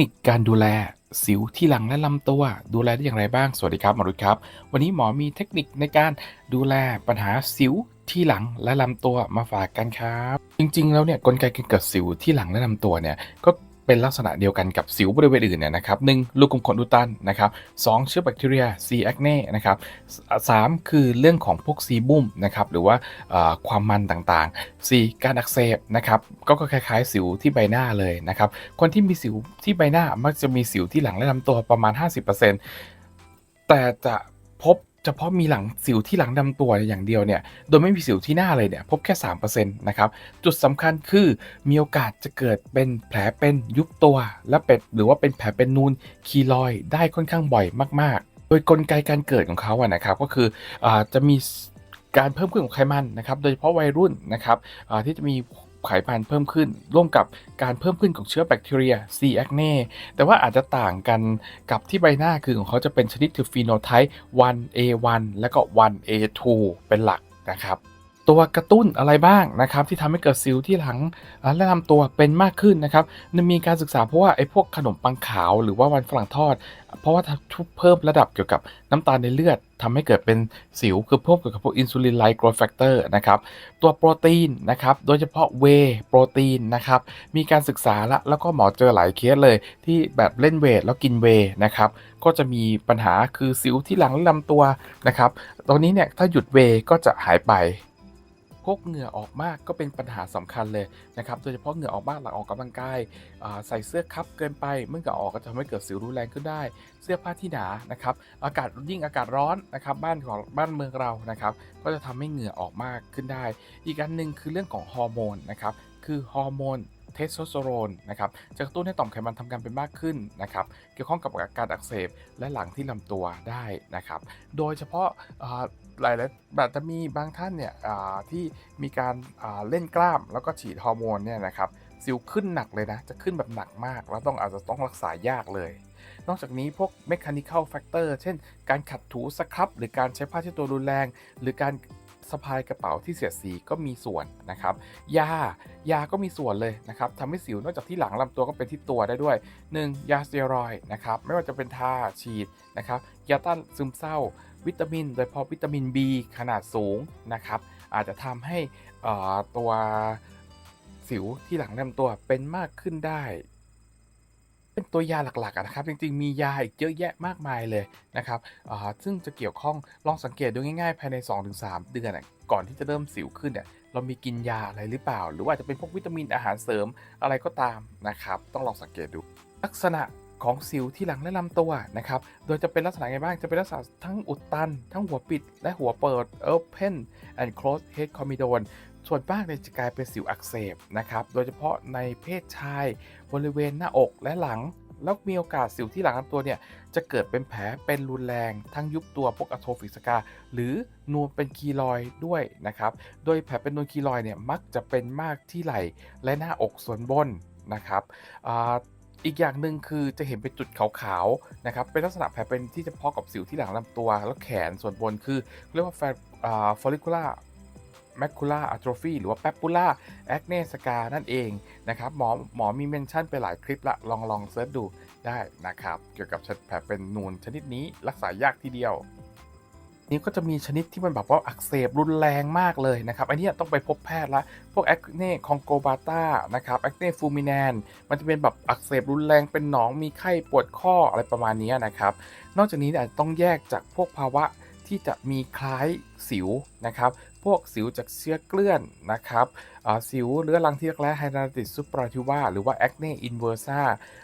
นิคการดูแลสิวที่หลังและลำตัว ดูแลได้อย่างไรบ้าง สวัสดีครับหมอรุดครับ วันนี้หมอมีเทคนิคในการดูแลปัญหาสิวที่หลังและลำตัวมาฝากกันครับ จริงๆ แล้วเนี่ยกลไกการเกิดสิวที่หลังและลำตัวเนี่ยก็ เป็นลักษณะเดียวกันกับสิวบริเวณอื่นเนี่ยนะครับหนึ่งลูกกลมขนอุดตันนะครับสองเชื้อแบคทีเรียซีแอคเน่นะครับสามคือเรื่องของพวกซีบุมนะครับหรือว่าความมันต่างๆ 4. การอักเสบนะครับก็ก็คล้ายๆ สิวที่ใบหน้าเลยนะครับคนที่มีสิวที่ใบหน้ามักจะมีสิวที่หลังและลำตัวประมาณ 50%แต่จะพบ เฉพาะมีหลังสิวที่หลังลำตัวอย่างเดียวเนี่ย โดยไม่มีสิวที่หน้าเลยเนี่ย พบแค่3%นะครับ จุดสำคัญคือมีโอกาสจะเกิดเป็นแผลเป็นยุบตัวและเป็นหรือว่าเป็นแผลเป็นนูนคีลอยได้ค่อนข้างบ่อยมาก ๆ โดยกลไกการเกิดของเขาอะนะครับก็คืออจะมีการเพิ่มขึ้นของไขมันนะครับ โดยเฉพาะวัยรุ่นนะครับที่จะมี ไขมันเพิ่มขึ้น ร่วมกับการเพิ่มขึ้นของเชื้อแบคทีเรีย C. acne แต่ว่าอาจจะต่างกันกับที่ใบหน้าคือของเขาจะเป็นชนิดถือฟีโนไทป์ 1A1 แล้วก็ 1A2 เป็นหลักนะครับ ตัวกระตุ้นอะไรบ้างนะครับ ที่ทำให้เกิดสิวที่หลังและลำตัวเป็นมากขึ้นนะครับมีการศึกษาเพราะว่าไอ้พวกขนมปังขาวหรือว่ามันฝรั่งทอด เพราะว่าทุบเพิ่มระดับเกี่ยวกับน้ำตาลในเลือดทำให้เกิดเป็นสิวคือเพิ่มเกี่ยวกับพวกอินซูลินไลโกรแฟกเตอร์นะครับตัวโปรตีนนะครับโดยเฉพาะเวโปรตีนนะครับมีการศึกษาละแล้วก็หมอเจอหลายเคสเลย ที่แบบเล่นเวทแล้วกินเวนะครับก็จะมีปัญหาคือสิวที่หลังและลำตัวนะครับตรงนี้เนี่ยถ้าหยุดเวก็จะหายไป พวกเหงื่อออกมากก็เป็นปัญหาสำคัญเลยนะครับ โดยเฉพาะเหงื่อออกมากหลังออกกำลังกายใส่เสื้อคับเกินไป เมื่อเหงื่อออกก็จะทำให้เกิดสิวรุนแรงขึ้นได้ เสื้อผ้าที่หนานะครับ อากาศยิ่งอากาศร้อนนะครับบ้านของบ้านเมืองเรานะครับ ก็จะทำให้เหงื่อออกมากขึ้นได้ อีกอันหนึ่งคือเรื่องของฮอร์โมนนะครับ คือฮอร์โมนเทสโทสเตอโรนนะครับจะกระตุ้นให้ต่อมไขมันทำงานเป็นมากขึ้นนะครับ เกี่ยวข้องกับอาการอักเสบและหลังที่ลำตัวได้นะครับ โดยเฉพาะ หลายๆแบบจะมีบางท่านเนี่ยที่มีการาเล่นกล้ามแล้วก็ฉีดฮอร์โมนเนี่ยนะครับสิวขึ้นหนักเลยนะ จะขึ้นแบบหนักมาก แล้วต้องอาจจะต้องรักษายากเลย นอกจากนี้พวก mechanical factor เช่น การขัดถูสครับ หรือการใช้ผ้าเช็ดตัวรุนแรง หรือการสะพายกระเป๋าที่เสียดสีก็มีส่วนนะครับ ยายาก็มีส่วนเลยนะครับทำให้สิวนอกจากที่หลังลำตัวก็เป็นที่ตัวได้ด้วย 1. ยาสเตียรอยนะครับ ไม่ว่าจะเป็นทาฉีดนะครับ ยาต้านซึมเศร้า วิตามิน โดยเฉพาะวิตามิน B ขนาดสูงนะครับ อาจจะทำให้ตัวสิวที่หลังลำตัวเป็นมากขึ้นได้ เป็นตัวยาหลักๆนะครับ จริงๆ มียาอีกเยอะแยะมากมายเลยนะครับซึ่งจะเกี่ยวข้องลองสังเกตดูง่ายๆ ภายใน 2-3 เดือนก่อนที่จะเริ่มสิวขึ้นเนี่ยเรามีกินยาอะไรหรือเปล่า หรือว่าอาจจะเป็นพวกวิตามินอาหารเสริมอะไรก็ตามนะครับ ต้องลองสังเกตดูลักษณะ ของสิวที่หลังและลำตัวนะครับ โดยจะเป็นลักษณะไงบ้าง จะเป็นลักษณะทั้งอุดตัน ทั้งหัวปิดและหัวเปิด open and close head comedone ส่วนมากเนี่ยจะกลายเป็นสิวอักเสบนะครับ โดยเฉพาะในเพศชายบริเวณหน้าอกและหลัง แล้วมีโอกาสสิวที่หลังลำตัวเนี่ยจะเกิดเป็นแผลเป็นรุนแรง ทั้งยุบตัวพวกอโทฟิกสกา หรือนูนเป็นคีลอยด้วยนะครับ โดยแผลเป็นนูนคีลอยเนี่ยมักจะเป็นมากที่ไหล่และหน้าอกส่วนบนนะครับ อีกอย่างหนึ่งคือจะเห็นเป็นจุดขาวๆนะครับเป็นลักษณะแผลเป็นที่เฉพาะกับสิวที่หลังลำตัว แล้วแขนส่วนบนคือเรียกว่าแฟฟอลิคูล่าแมคคูล่าอะโทรฟีหรือว่าแปปปูล่าแอคเนสกานั่นเองนะครับหมอหมอมีเมนชั่นไปหลายคลิปละลองลองเซิร์ชดูได้นะครับ เกี่ยวกับแผลเป็นนูนชนิดนี้รักษายากทีเดียว นี่ก็จะมีชนิดที่มันแบบว่าอักเสบรุนแรงมากเลยนะครับ อันนี้ต้องไปพบแพทย์ละ พวกแอคเน่คองโกบาตานะครับแอคเน่ฟูมิแนนมันจะเป็นแบบอักเสบรุนแรงเป็นหนองมีไข้ปวดข้ออะไรประมาณนี้นะครับ นอกจากนี้อาจจะต้องแยกจากพวกภาวะที่จะมีคล้ายสิวนะครับ พวกสิวจากเชื้อเกลื่อนนะครับอ่าสิวเรื้อรังที่รักแร้ไฮนาติสซุปราทิวาหรือว่าแอคเน่อินเวอร์ซา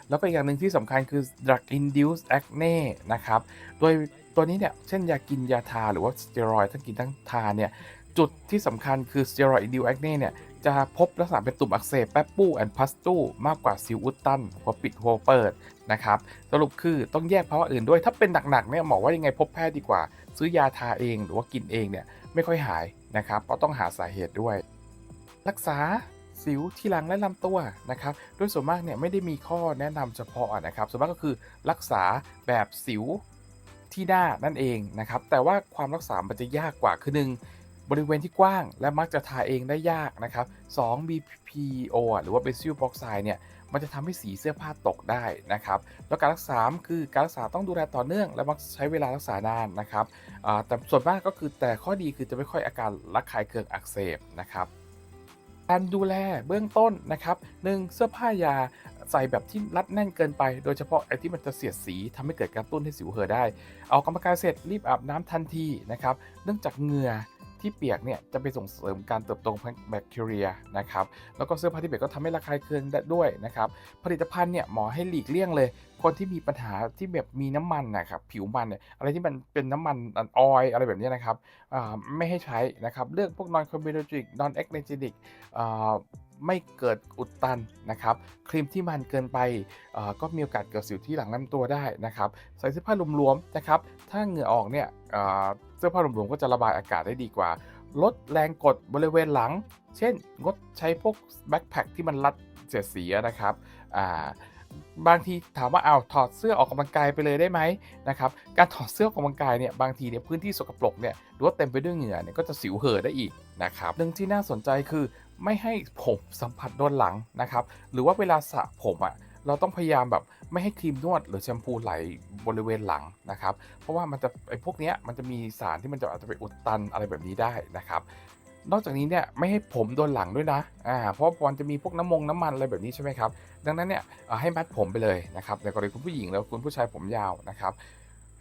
แล้วก็อีกอย่างหนึ่งที่สำคัญคือ drug induced acne นะครับ โดย ตัวนี้เนี่ยเช่นยากินยาทาหรือว่าสเตียรอยทั้งกินทั้งทาเนี่ยจุดที่สำคัญคือสเตียรอยด์อินดิวแอคเน่เนี่ยจะพบลักษณะเป็นตุ่มอักเสบแปปปูแอนพัสตูมากกว่าซิวอุดตันหัวปิดหัวเปิดนะครับสรุปคือต้องแยกภาวะอื่นด้วยถ้าเป็นหนักๆเนี่ยหมอว่ายังไงพบแพทย์ดีกว่า ซื้อยาทาเองหรือว่ากินเองเนี่ยไม่ค่อยหายนะครับเพราะต้องหาสาเหตุด้วย รักษาสิวที่หลังและลำตัวนะครับโดยส่วนมากเนี่ยไม่ได้มีข้อแนะนำเฉพาะนะครับส่วนมากก็คือรักษาแบบสิว ที่หน้านั่นเองนะครับ แต่ว่าความรักษา มันจะยากกว่าคือหนึ่งบริเวณที่กว้างและมักจะทาเองได้ยากนะครับ 2 BPO หรือว่า Benzoyl Peroxide เนี่ย มันจะทำให้สีเสื้อผ้าตกได้นะครับ แล้วการรักษาคือการรักษาต้องดูแลต่อเนื่อง และมักใช้เวลารักษานานนะครับ แต่ส่วนมากก็คือแต่ข้อดีคือจะไม่ค่อยอาการระคายเคืองอักเสบนะครับการดูแลเบื้องต้นนะครับหนึ่งเสื้อผ้ายา ใส่แบบที่รัดแน่นเกินไป โดยเฉพาะไอ้ที่มันจะเสียดสีทำให้เกิดการตุ้นให้สิวเห่อได้ เอากรรมการเสร็จรีบอาบน้ำทันทีนะครับ เนื่องจากเหงื่อที่เปียกเนี่ยจะไปส่งเสริมการเติบโตของแบคทีเรียนะครับ แล้วก็เสื้อผ้าที่เปียกก็ทำให้ระคายเคืองได้ด้วยนะครับ ผลิตภัณฑ์เนี่ยหมอให้หลีกเลี่ยงเลย คนที่มีปัญหาที่แบบมีน้ำมันนะครับผิวมันเนี่ยอะไรที่มันเป็นน้ำมันออยอะไรแบบนี้นะครับไม่ให้ใช้นะครับ เลือกพวก non carbohydrate non a c n e g e n i c อ่า ไม่เกิดอุดตันนะครับ ครีมที่มันเกินไปก็มีโอกาสเกิดสิวที่หลังลำตัวได้นะครับ ใส่เสื้อผ้าหลวมๆนะครับ ถ้าเหงื่อออกเนี่ยเสื้อผ้าหลวมๆก็จะระบายอากาศได้ดีกว่า ลดแรงกดบริเวณหลัง เช่น งดใช้พวกแบ็คแพคที่มันรัดเสียดสีนะครับบางทีถามว่าเอาถอดเสื้อออกกำลังกายไปเลยได้ไหมนะครับการถอดเสื้อออกกำลังกายเนี่ยบางทีเนี่ยพื้นที่สกปรกเนี่ยหรือว่าเต็มไปด้วยเหงื่อเนี่ยก็จะสิวเห่อได้อีกนะครับหนึ่งที่น่าสนใจคือ ไม่ให้ผมสัมผัสโดนหลังนะครับ หรือว่าเวลาสระผมอะ่ะเราต้องพยายามแบบไม่ให้ครีมนวดหรือแชมพูไหลบริเวณหลังนะครับ เพราะว่ามันจะไอ้พวกเนี้ยมันจะมีสารที่มันจะอาจจะไปอุดตันอะไรแบบนี้ได้นะครับนอกจากนี้เนี่ยไม่ให้ผมโดนหลังด้วยนะ อ่า เพราะว่ามันจะมีพวกน้ำมงน้ำมันอะไรแบบนี้ใช่ไหมครับ ดังนั้นเนี่ยให้มัดผมไปเลยนะครับ ในกรณีคุณผู้หญิงแล้วคุณผู้ชายผมยาวนะครับ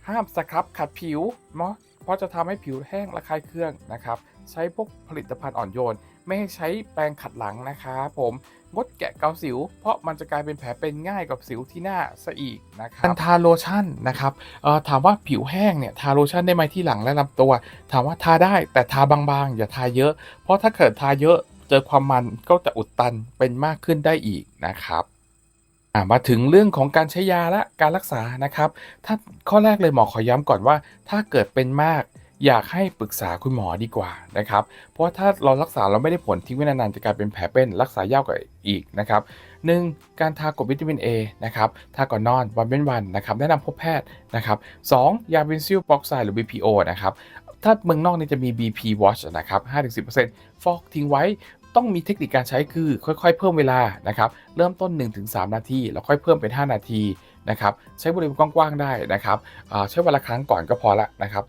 ห้ามสครับขัดผิวเนาะ เพราะจะทำให้ผิวแห้งระคายเคืองนะครับ ใช้พวกผลิตภัณฑ์อ่อนโยน ไม่ให้ใช้แปรงขัดหลังนะครับผมงดแกะเกาสิว เพราะมันจะกลายเป็นแผลเป็นง่ายกับสิวที่หน้าซะอีกนะครับการทาโลชั่นนะครับเอ่อถามว่าผิวแห้งเนี่ยทาโลชั่นได้ไหมที่หลังและลำตัว ถามว่าทาได้แต่ทาบางๆ อย่าทาเยอะ เพราะถ้าเกิดทาเยอะเจอความมันก็จะอุดตันเป็นมากขึ้นได้อีกนะครับมาถึงเรื่องของการใช้ยาและการรักษานะครับ ถ้าข้อแรกเลยหมอขอย้ำก่อนว่า ถ้าเกิดเป็นมาก อยากให้ปรึกษาคุณหมอดีกว่านะครับ เพราะถ้าเรารักษาเราไม่ได้ผลทิ้งไว้นานๆจะกลายเป็นแผลเป็นรักษายากกว่าอีกนะครับหนึ่งการทากรดวิตามิน A นะครับทาก่อนนอนวันเว้นวันนะครับแนะนำพบแพทย์นะครับสองยาเบนซิลปอกไซด์หรือ BPO นะครับถ้าเมืองนอกนี่จะมี BP Watch นะครับ5-10%ฟอกทิ้งไว้ต้องมีเทคนิคการใช้คือค่อยๆ เพิ่มเวลานะครับ เริ่มต้น 1-3 นาที แล้วค่อยเพิ่มเป็น 5 นาที นะครับใช้บริเวณกว้างๆได้นะครับใช้วันละครั้งก่อนก็พอละนะครับ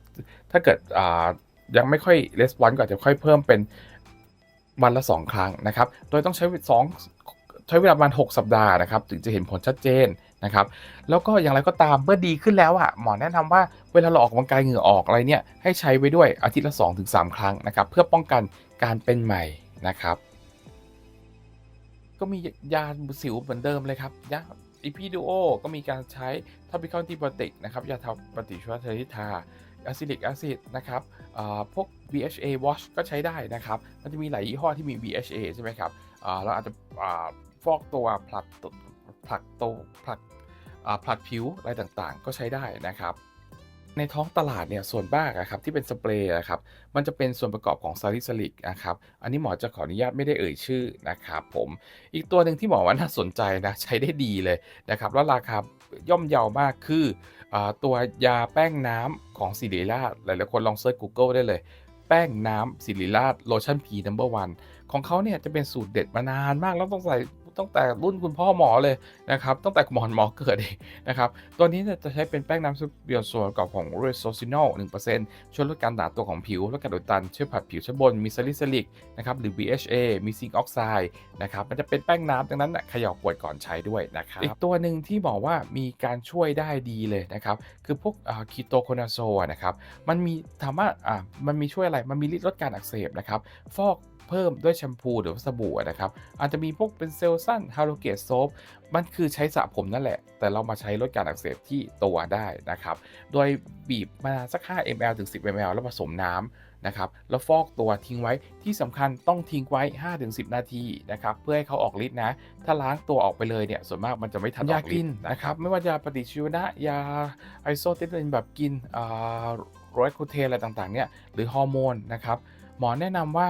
ถ้าเกิดยังไม่ค่อยレスปอนก็อาจจะค่อยเพิ่มเป็นวันละ 2 ครั้งนะครับ โดยต้องใช้สองใช้เวลาประมาณ 6 สัปดาห์นะครับ ถึงจะเห็นผลชัดเจนนะครับ แล้วก็อย่างไรก็ตามเมื่อดีขึ้นแล้วอะหมอแนะนำว่าเวลาเราออกกำลังกายเหงื่อออกอะไรเนี่ยให้ใช้ไว้ด้วยอาทิตย์ละ 2-3 ครั้งนะครับ เพื่อป้องกันการเป็นใหม่นะครับ ก็มียาสิวเหมือนเดิมเลยครับยา อีพีดูโอก็มีการใช้ท็อปิคอลทีบอติกนะครับยาทาปฏิชีวชนิดทาอะซิลิกแอซิดนะครับพวก BHA wash ก็ใช้ได้นะครับ มันจะมีหลายยี่ห้อที่มี BHA ใช่ไหมครับเราอาจจะฟอกตัวผลักตัวผลักตัวผลักผลัดผิวอะไรต่างๆ ก็ใช้ได้นะครับ ในท้องตลาดเนี่ยส่วนมากอะครับที่เป็นสเปรย์นะครับมันจะเป็นส่วนประกอบของซาลิซิลิกนะครับอันนี้หมอจะขออนุญาตไม่ได้เอ่ยชื่อนะครับผมอีกตัวหนึ่งที่หมอว่าน่าสนใจนะใช้ได้ดีเลยนะครับแล้วราคาย่อมเยาวมากคืออตัวยาแป้งน้ำของสิริราหลายๆคนลองเซิร์ช Google ได้เลย แป้งน้ำสิริราโลชั่นพีนัมเบอร์วันของเขาเนี่ยจะเป็นสูตรเด็ดมานานมากแล้วต้องใส่ ตั้งแต่รุ่นคุณพ่อหมอเลยนะครับตั้งแต่หมอนหมอเกิดเองนะครับตัวนี้จะใช้เป็นแป้งน้ำซุปเบียส่วนประกอบของเรโซซินอล1%ช่วยลดการหนาตัวของผิวลดการอุดตันช่วยผัดผิวชั้นบนมีซาลิซิลิกนะครับหรือ BHA มีซิงค์ออกไซด์นะครับมันจะเป็นแป้งน้ำดังนั้นเขย่าปวดก่อนใช้ด้วยนะครับอีกตัวหนึ่งที่บอกว่ามีการช่วยได้ดีเลยนะครับคือพวกคีโตโคนาโซนะครับมันมีถามว่าอ่ามันมีช่วยอะไรมันมีฤทธิ์ลดการอักเสบนะครับฟอก เพิ่มด้วยแชมพูหรือว่าสบู่นะครับ อาจจะมีพวกเป็นเซลล์สั้นฮาโลเกตโซฟมันคือใช้สระผมนั่นแหละ แต่เรามาใช้ลดการอักเสบที่ตัวได้นะครับ โดยบีบมาสัก 5 ml ถึง 10 ml แล้วผสมน้ำนะครับ แล้วฟอกตัวทิ้งไว้ที่สำคัญต้องทิ้งไว้ 5-10 นาทีนะครับ เพื่อให้เขาออกฤทธิ์นะ ถ้าล้างตัวออกไปเลยเนี่ย ส่วนมากมันจะไม่ทันยากินนะครับ ไม่ว่ายาปฏิชีวนะ ยาไอโซเทนแบบกินอ่าโรยคูเทนอะไรต่างๆเนี่ย หรือฮอร์โมนนะครับ หมอแนะนำว่า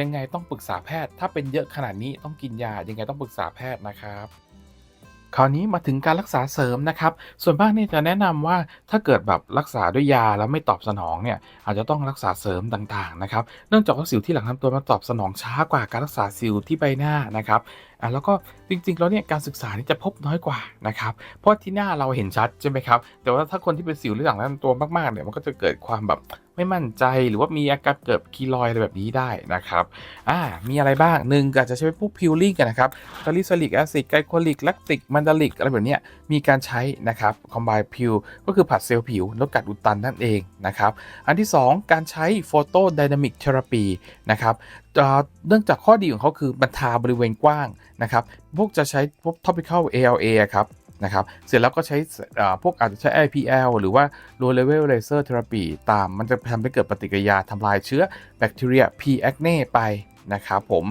ยังไงต้องปรึกษาแพทย์ ถ้าเป็นเยอะขนาดนี้ต้องกินยา ยังไงต้องปรึกษาแพทย์นะครับคราวนี้มาถึงการรักษาเสริมนะครับ ส่วนมากนี่จะแนะนำว่าถ้าเกิดแบบรักษาด้วยยาแล้วไม่ตอบสนองเนี่ยอาจจะต้องรักษาเสริมต่างๆนะครับ เนื่องจากว่าสิวที่หลังลำตัวมันตอบสนองช้ากว่าการรักษาสิวที่ใบหน้านะครับอะแล้วก็จริงๆแล้วเนี่ยการศึกษานี่จะพบน้อยกว่านะครับ เพราะที่หน้าเราเห็นชัดใช่ไหมครับ แต่ว่าถ้าคนที่เป็นสิวหรือหลังลำตัวมากๆเนี่ยมันก็จะเกิดความแบบ ไม่มั่นใจหรือว่ามีอาการเกิดคีลอยอะไรแบบนี้ได้นะครับอ่ามีอะไรบ้างหนึ่งก็อาจจะใช้พวกพิลลิ่งกันนะครับซาลิซิลิกแอซิดไกลโคลิกแลคติกมันดาลิกอะไรแบบนี้มีการใช้นะครับคอมไบพิลก็คือผัดเซลล์ผิวลดการอุดตันนั่นเองนะครับอันที่ 2 การใช้โฟโตไดนามิกเทอราปีนะครับเนื่องจากข้อดีของเขาคือมันทาบริเวณกว้างนะครับพวกจะใช้พวก topical ALA อะครับ นะครับ เสร็จแล้วก็ใช้พวกอาจจะใช้ IPL หรือว่า low level laser therapy ตามมันจะทำให้เกิดปฏิกิริยาทำลายเชื้อแบคทีเรีย P. acne ไปนะครับผม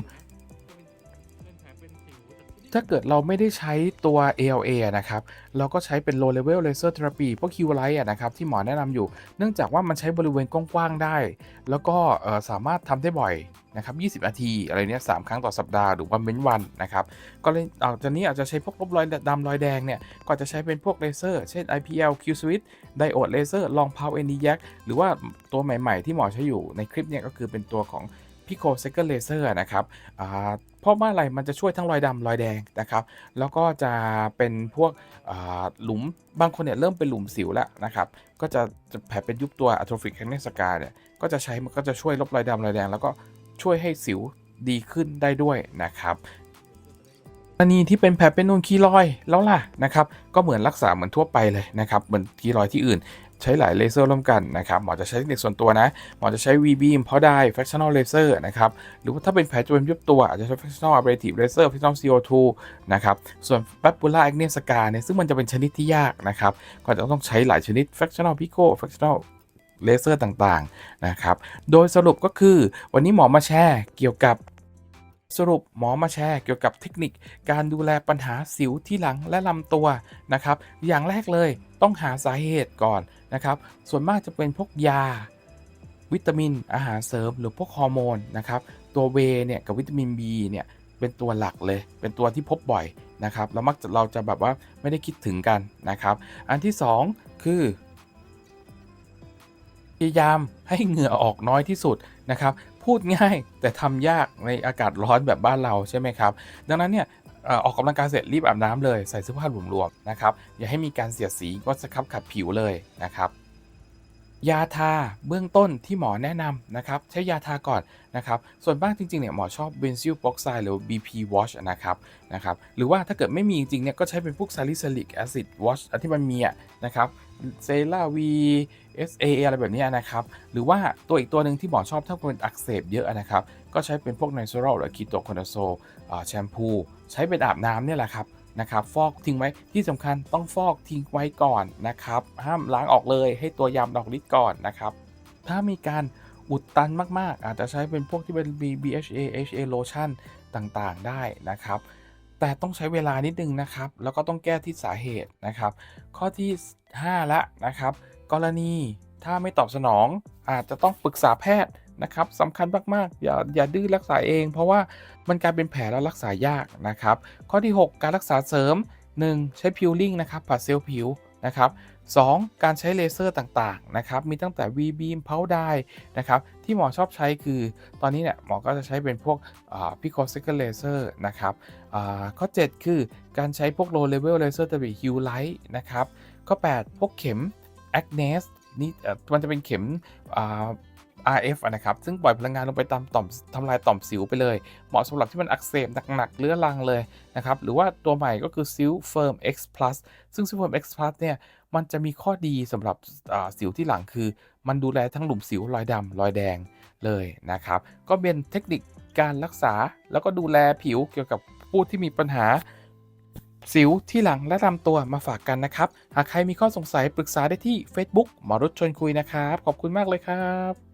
ถ้าเกิดเราไม่ได้ใช้ตัว ALA นะครับ เราก็ใช้เป็น low level laser therapy พวก Q light นะครับ ที่หมอแนะนำอยู่ เนื่องจากว่ามันใช้บริเวณกว้างๆได้ แล้วก็สามารถทำได้บ่อย นะครับ20 นาทีอะไรเนี้ยสามครั้งต่อสัปดาห์หรือว่าเว้นวันนะครับ ก็เลยเอาจากนี้อาจจะใช้พวกลบรอยดำรอยแดงเนี่ย ก็อาจะใช้เป็นพวกเลเซอร์ เช่น IPL Q switch diode laser long power ND yak หรือว่าตัวใหม่ๆ ที่หมอใช้อยู่ในคลิปเนี่ยก็คือเป็นตัวของ Pico Second Laser นะครับเพราะว่าอะไรมันจะช่วยทั้งรอยดำรอยแดงนะครับ แล้วก็จะเป็นพวกหลุมบางคนเนี่ยเริ่มเป็นหลุมสิวแล้วนะครับ ก็จะจะแผลเป็นยุบตัว atrophic acne scar เนี่ยก็จะใช้มันก็จะช่วยลบรอยดำรอยแดงแล้วก็ ช่วยให้สิวดีขึ้นได้ด้วยนะครับกรณีที่เป็นแผลเป็นนูนคีรอยแล้วล่ะนะครับก็เหมือนรักษาเหมือนทั่วไปเลยนะครับเหมือนคีรอยที่อื่น ใช้หลายเลเซอร์ร่วมกันนะครับหมอจะใช้เทคนิคส่วนตัวนะหมอจะใช้ V-beam เพราะได้ fractional laser นะครับหรือว่าถ้าเป็นแผลจะเป็นยุบตัวอาจจะใช้ fractional ablative laser fractional CO2 นะครับส่วน papular acne scar เนี่ยซึ่งมันจะเป็นชนิดที่ยากนะครับก็จะต้องใช้หลายชนิด fractional pico fractional เลเซอร์ต่างๆนะครับ โดยสรุปก็คือวันนี้หมอมาแชร์เกี่ยวกับสรุปหมอมาแชร์เกี่ยวกับเทคนิคการดูแลปัญหาสิวที่หลังและลำตัวนะครับ อย่างแรกเลยต้องหาสาเหตุก่อนนะครับ ส่วนมากจะเป็นพวกยา วิตามินอาหารเสริม หรือพวกฮอร์โมนนะครับ ตัวเวเนี่ยกับวิตามิน B เนี่ยเป็นตัวหลักเลย เป็นตัวที่พบบ่อยนะครับแล้วมักจะเราจะแบบว่าไม่ได้คิดถึงกันนะครับ อันที่ 2 คือายามให้เหงื่อออกน้อยที่สุดนะครับ พูดง่ายแต่ทำยากในอากาศร้อนแบบบ้านเราใช่ไหมครับ ดังนั้นเนี่ยออกกกำลังกายเสร็จรีบอาบน้ำเลยใส่เสื้อผ้าหลวมๆนะครับอย่าให้มีการเสียดสีก็จะคับขัดผิวเลยนะครับ ยาทาเบื้องต้นที่หมอแนะนำนะครับ ใช้ยาทาก่อนนะครับ ส่วนบ้างจริงๆเนี่ยหมอชอบเบนซิล p ็อกไซด์หรือ BP wash นะครับนะครับหรือว่าถ้าเกิดไม่มีจริงๆเนี่ยก็ใช้เป็นพวก salicylic acid wash อันที่มันมีอะนะครับเซลา V SA อสเออะไรแบบนี้นะครับ หรือว่าตัวอีกตัวหนึ่งที่หมอชอบถ้าเป็นอักเสบเยอะนะครับ ก็ใช้เป็นพวกไนโซรอลหรือคีโตคอนโซแชมพู ใช้เป็นอาบน้ำเนี่ยแหละครับ นะครับฟอกทิ้งไว้ที่สำคัญต้องฟอกทิ้งไว้ก่อนนะครับ ห้ามล้างออกเลยให้ตัวยำดอกฤทธิ์ก่อนนะครับ ถ้ามีการอุดตันมากๆ อาจจะใช้เป็นพวกที่เป็น BHA HA lotion ต่างๆ ได้นะครับ แต่ต้องใช้เวลานิดนึงนะครับ แล้วก็ต้องแก้ที่สาเหตุนะครับ ข้อที่ 5 ละนะครับ กรณีถ้าไม่ตอบสนองอาจจะต้องปรึกษาแพทย์ นะครับสำคัญมากๆ อย่าอย่าดื้อรักษาเอง เพราะว่ามันกลายเป็นแผลแล้วรักษายากนะครับ ข้อที่ 6 การรักษาเสริม 1. ใช้พิลลิ่งนะครับผัดเซลล์ผิวนะครับ 2. การใช้เลเซอร์ต่างๆนะครับ มีตั้งแต่ V-beam เพาไดนะครับ ที่หมอชอบใช้คือ ตอนนี้เนี่ยหมอก็จะใช้เป็นพวกพิโคซิกเลเซอร์นะครับข้อ 7 คือการใช้พวก low level laser therapy Hue light นะครับ ข้อ 8 พวกเข็ม Agnes นี่มันจะเป็นเข็ม RF นะครับซึ่งปล่อยพลังงานลงไปตามต่อมทำลายต่อมสิวไปเลย เหมาะสำหรับที่มันอักเสบหนักๆเรื้อรังเลยนะครับหรือว่าตัวใหม่ก็คือ s i l Firm X Plus ซึ่ง s i l Firm X Plus เนี่ยมันจะมีข้อดีสำหรับสิวที่หลังคือ มันดูแลทั้งหลุมสิวรอยดำรอยแดงเลยนะครับก็เป็นเทคนิคการรักษาแล้วก็ดูแลผิวเกี่ยวกับผู้ที่มีปัญหาสิวที่หลังและลำตัวมาฝากกันนะครับ หากใครมีข้อสงสัยปรึกษาได้ที่ Facebook หมอรุชชวนคุยนะครับ ขอบคุณมากเลยครับ